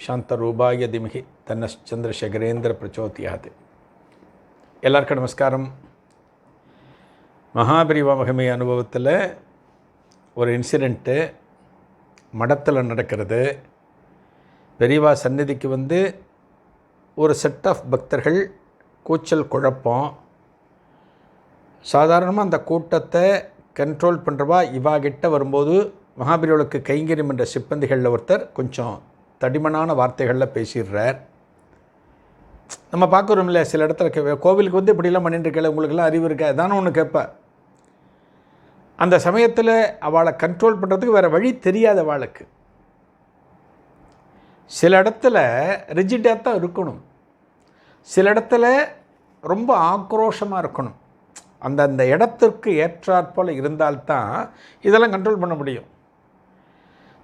சாந்தரூபாய திமிகி தன்ன சந்திரசேகரேந்திர பிரச்சோதியாது எல்லாருக்கும் நமஸ்காரம் மகாபிரிவா மகிமை அனுபவத்தில் ஒரு இன்சிடெண்ட்டு மடத்தில் நடக்கிறது பெரியவா சந்நிதிக்கு வந்து ஒரு செட் ஆஃப் பக்தர்கள் கூச்சல் குழப்பம் சாதாரணமாக அந்த கூட்டத்தை கண்ட்ரோல் பண்ணுறவா இவா கிட்ட வரும்போது மகாபிரிவளுக்கு கைங்கரியம் என்ற சிப்பந்திகளில் ஒருத்தர் கொஞ்சம் தடிமனான வார்த்தைகளில் பேசிடுறார். நம்ம பார்க்குறோம் இல்லையா சில இடத்துல கே- கோவிலுக்கு வந்து இப்படிலாம் பண்ணிட்டுருக்கல உங்களுக்குலாம் உங்களுக்கெல்லாம் அறிவு இருக்கா? தானே ஒன்று கேட்பேன் அந்த சமயத்தில் அவளை கண்ட்ரோல் பண்ணுறதுக்கு வேறு வழி தெரியாத அவளுக்கு சில இடத்துல ரிஜிட்டாக தான் இருக்கணும். சில இடத்துல ரொம்ப ஆக்ரோஷமாக இருக்கணும். அந்த அந்த இடத்திற்கு ஏற்றாற்போல் இருந்தால்தான் இதெல்லாம் கண்ட்ரோல் பண்ண முடியும்.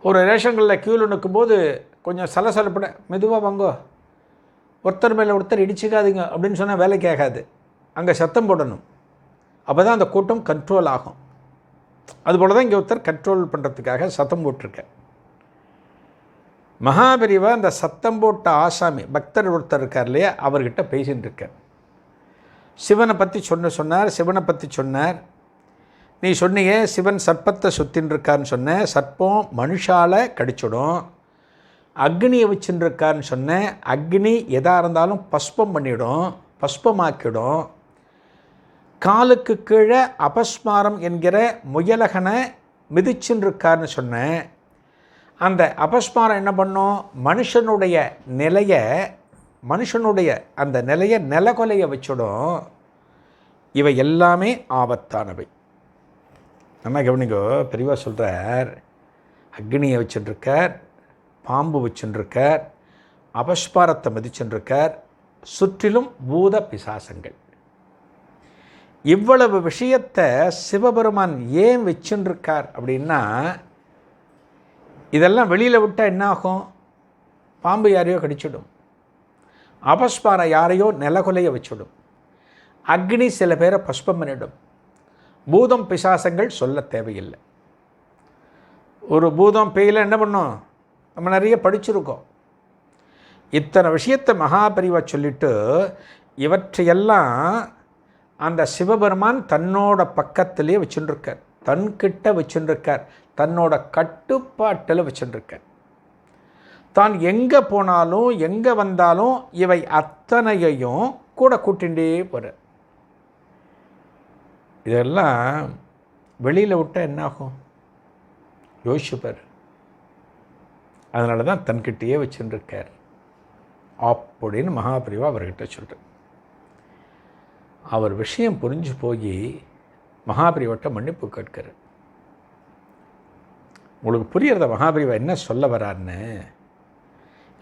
ஒரு ரேஷன்களில் க்யூவில் நிற்கும்போது கொஞ்சம் சலசலப்பட மெதுவாக வாங்கோ. ஒருத்தர் மேலே ஒருத்தர் இடிச்சுக்காதீங்க அப்படின்னு சொன்னால் வேலை கேட்காது. அங்கே சத்தம் போடணும். அப்போ தான் அந்த கூட்டம் கண்ட்ரோல் ஆகும். அதுபோல் தான் இங்கே ஒருத்தர் கண்ட்ரோல் பண்ணுறதுக்காக சத்தம் போட்டிருக்கேன் மகாபெரிவா அந்த சத்தம் போட்ட ஆசாமி பக்தர் ஒருத்தர் இருக்கார் இல்லையா அவர்கிட்ட பேசின்னு இருக்கார் சிவனை பற்றி சொன்ன சொன்னார் சிவனை பற்றி சொன்னார். நீ சொன்னீங்க சிவன் சர்ப்பத்தை சுத்தின்னு இருக்கான்னு சொன்ன சர்ப்பம் மனுஷால கடிச்சிடும். அக்னியை வச்சுருக்காருன்னு சொன்னேன். அக்னி எதாக இருந்தாலும் பஸ்பம் பண்ணிடும் பஸ்பமாக்கிடும். காலுக்கு கீழே அபஸ்மாரம் என்கிற முயலகனை மிதிச்சுருக்காருன்னு சொன்னேன். அந்த அபஸ்மாரம் என்ன பண்ணும்? மனுஷனுடைய நிலையை மனுஷனுடைய அந்த நிலையை நிலகொலைய வச்சிடும். இவை எல்லாமே ஆபத்தானவை. நல்லா கவனிங்கோ பெரியவா சொல்கிறார் அக்னியை வச்சுட்டுருக்கார் பாம்பு வச்சுருக்கார் அபஸ்பாரத்தை மதிச்சுருக்கார் சுற்றிலும் பூத பிசாசங்கள். இவ்வளவு விஷயத்தை சிவபெருமான் ஏன் வச்சுருக்கார் அப்படின்னா இதெல்லாம் வெளியில் விட்டால் என்ன ஆகும் பாம்பு யாரையோ கடிச்சிடும். அபஸ்பாரம் யாரையோ நிலகுலைய வச்சுடும். அக்னி சில பேரை பஸ்பம் பண்ணிடும். பூதம் பிசாசங்கள் சொல்ல தேவையில்லை. ஒரு பூதம் பேயில என்ன பண்ணும்? நம்ம நிறைய படிச்சிருக்கோம். இத்தனை விஷயத்தை மகாபரிவா சொல்லிட்டு இவற்றையெல்லாம் அந்த சிவபெருமான் தன்னோட பக்கத்திலே வச்சுருக்கார் தன்கிட்ட வச்சுருக்கார் தன்னோட கட்டுப்பாட்டில் வச்சுருக்கார் தான் எங்கே போனாலும் எங்கே வந்தாலும் இவை அத்தனையையும் கூட கூட்டிகிட்டே போகிறார் இதெல்லாம் வெளியில் விட்டால் என்ன ஆகும் யோசிச்சுப்பார். அதனால தான் தன்கிட்டயே வச்சுருக்கார் அப்படின்னு மகாபிரிவா அவர்கிட்ட சொல்கிறார் அவர் விஷயம் புரிஞ்சு போய் மகாபிரிவட்ட மன்னிப்பு கேட்கிறார். உங்களுக்கு புரியறத மகாபிரிவா? என்ன சொல்ல வரான்னு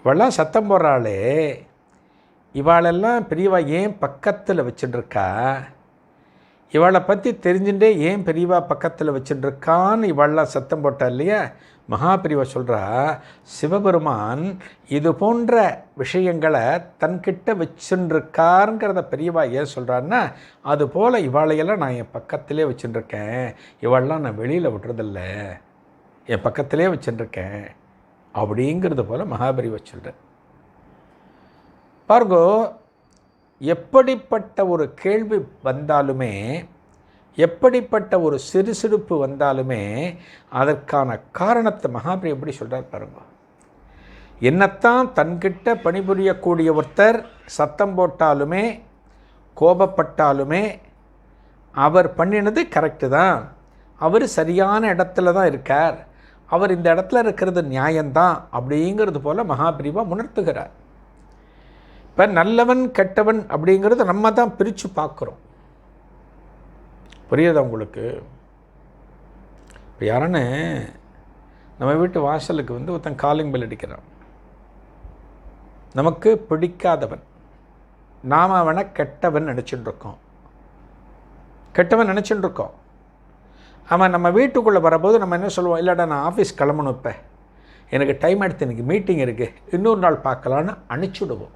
இவெல்லாம் சத்தம் போடுறாளே. இவாளெல்லாம் பெரியவா ஏன் பக்கத்தில் வச்சுட்டுருக்கா இவளை பற்றி தெரிஞ்சுட்டே ஏன் பெரியவா பக்கத்தில் வச்சுட்டுருக்கான்னு இவள்லாம் சத்தம் போட்டா இல்லையா? மகாபிரிவை சொல்கிறா சிவபெருமான் இது போன்ற விஷயங்களை தன்கிட்ட வச்சுருக்காருங்கிறத பெரியவா ஏன் சொல்கிறான்னா அது போல் இவாளையெல்லாம் நான் என் பக்கத்திலே வச்சுருக்கேன் இவளெல்லாம் நான் வெளியில் விட்டுறதில்ல என் பக்கத்திலே வச்சுருக்கேன் அப்படிங்கிறது போல் மகாபிரிவை சொல்கிறேன் பார்கோ எப்படிப்பட்ட ஒரு கேள்வி வந்தாலுமே எப்படிப்பட்ட ஒரு சிறுசிறுப்பு வந்தாலுமே அதற்கான காரணத்தை மகாபிரி எப்படி சொல்கிறார் பாருங்க. என்னத்தான் தன்கிட்ட பணிபுரியக்கூடிய ஒருத்தர் சத்தம் போட்டாலுமே கோபப்பட்டாலுமே அவர் பண்ணினது கரெக்டு தான். அவர் சரியான இடத்துல தான் இருக்கார். அவர் இந்த இடத்துல இருக்கிறது நியாயம்தான் அப்படிங்கிறது போல் மகாபிரிவா உணர்த்துகிறார். இப்போ நல்லவன் கெட்டவன் அப்படிங்கிறது நம்ம தான் பிரித்து பார்க்குறோம். புரியுதா உங்களுக்கு? இப்போ யாருன்னு நம்ம வீட்டு வாசலுக்கு வந்து ஒருத்தன் காலிங் பெல் அடிக்கிறான். நமக்கு பிடிக்காதவன். நாம் அவனை கெட்டவன் நினச்சிட்டு இருக்கோம் கெட்டவன் நினச்சிட்டு இருக்கோம் அவன் நம்ம வீட்டுக்குள்ளே வரபோது நம்ம என்ன சொல்லுவோம்? இல்லைடா நான் ஆஃபீஸ் கிளம்பணும் இப்போ எனக்கு டைம் எடுத்து எனக்கு மீட்டிங் இருக்குது இன்னொரு நாள் பார்க்கலான்னு அனுப்பிச்சுடுவோம்.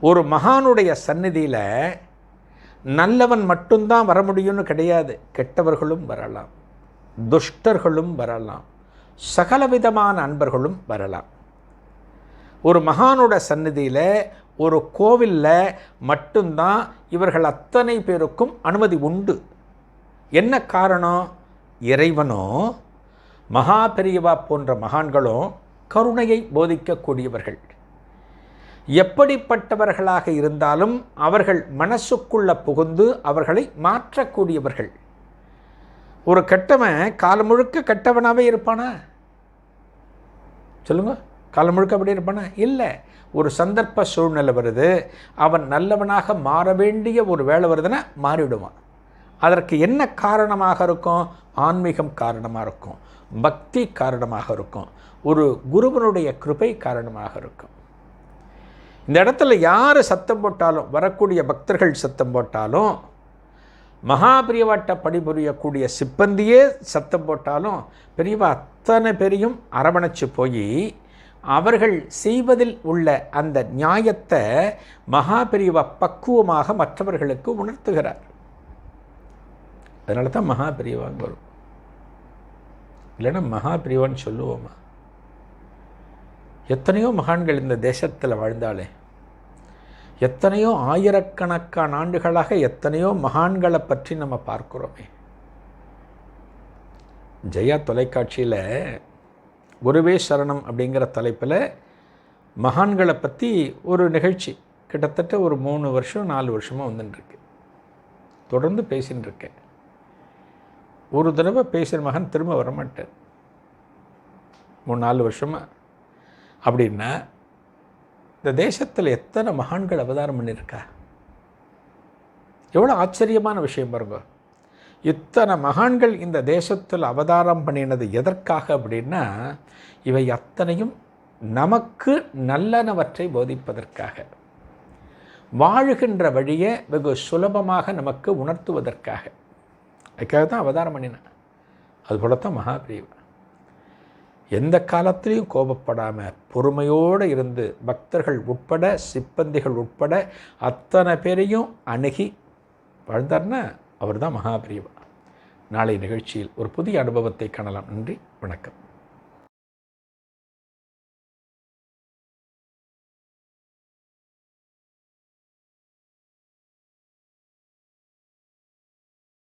ஒரு மகானுடைய சந்நிதியில் நல்லவன் மட்டும்தான் வர முடியும்னு கிடையாது. கெட்டவர்களும் வரலாம். துஷ்டர்களும் வரலாம். சகலவிதமான அன்பர்களும் வரலாம். ஒரு மகானோட சந்நிதியில் ஒரு கோவிலில் மட்டும்தான் இவர்கள் அத்தனை பேருக்கும் அனுமதி உண்டு. என்ன காரணம்? இறைவனோ மகா பெரியவா போன்ற மகான்களும் கருணையை போதிக்கக்கூடியவர்கள். எப்படிப்பட்டவர்களாக இருந்தாலும் அவர்கள் மனசுக்குள்ள புகுந்து அவர்களை மாற்றக்கூடியவர்கள். ஒரு கெட்டவன் காலம் முழுக்க கெட்டவனாகவே இருப்பானா? சொல்லுங்க. காலம் முழுக்க அப்படி இருப்பானா? இல்லை. ஒரு சந்தர்ப்ப சூழ்நிலை வருது அவன் நல்லவனாக மாற வேண்டிய ஒரு வேலை வருதுன்னா மாறிவிடுவான். அதற்கு என்ன காரணமாக இருக்கும்? ஆன்மீகம் காரணமாக இருக்கும் பக்தி காரணமாக இருக்கும் ஒரு குருவனுடைய கிருபை காரணமாக இருக்கும். இந்த இடத்துல யார் சத்தம் போட்டாலும் வரக்கூடிய பக்தர்கள் சத்தம் போட்டாலும் மகாபிரியவாட்ட பணிபுரியக்கூடிய சிப்பந்தியே சத்தம் போட்டாலும் பெரியவா அத்தனை பேரையும் அரவணைச்சு போய் அவர்கள் செய்வதில் உள்ள அந்த நியாயத்தை மகாபிரிவா பக்குவமாக மற்றவர்களுக்கு உணர்த்துகிறார். அதனால தான் மகாபிரிவான்னு வரும். இல்லைன்னா மகாபிரிவான்னு சொல்லுவோமா? எத்தனையோ மகான்கள் இந்த தேசத்தில் வாழ்ந்தாலே எத்தனையோ ஆயிரக்கணக்கான ஆண்டுகளாக எத்தனையோ மகான்களை பற்றி நம்ம பார்க்குறோமே. ஜெயா தொலைக்காட்சியில் குருவே சரணம் அப்படிங்கிற தலைப்பில் மகான்களை பற்றி ஒரு நிகழ்ச்சி கிட்டத்தட்ட ஒரு மூணு வருஷம் நாலு வருஷமாக வந்துட்டுருக்கு தொடர்ந்து பேசின்னு இருக்கேன் ஒரு தடவை பேசுகிற மகன் திரும்ப வரமாட்டேன் மூணு நாலு வருஷமாக அப்படின்னா இந்த தேசத்தில் எத்தனை மகான்கள் அவதாரம் பண்ணியிருக்கா எவ்வளோ ஆச்சரியமான விஷயம் பாருங்க. இத்தனை மகான்கள் இந்த தேசத்தில் அவதாரம் பண்ணினது எதற்காக அப்படின்னா இவை அத்தனையும் நமக்கு நல்லனவற்றை போதிப்பதற்காக. வாழுகின்ற வழியை வெகு சுலபமாக நமக்கு உணர்த்துவதற்காக. அதுக்காக தான் அவதாரம் பண்ணினேன். அதுபோல தான் மகாபிரிவன். எந்த காலத்திலையும் கோபப்படாமல் பொறுமையோடு இருந்து பக்தர்கள் உட்பட சிப்பந்திகள் உட்பட அத்தனை பேரையும் அணுகி வாழ்ந்தார்னா அவர் தான் மகாபிரியவா நாளை நிகழ்ச்சியில் ஒரு புதிய அனுபவத்தை காணலாம். நன்றி. வணக்கம்.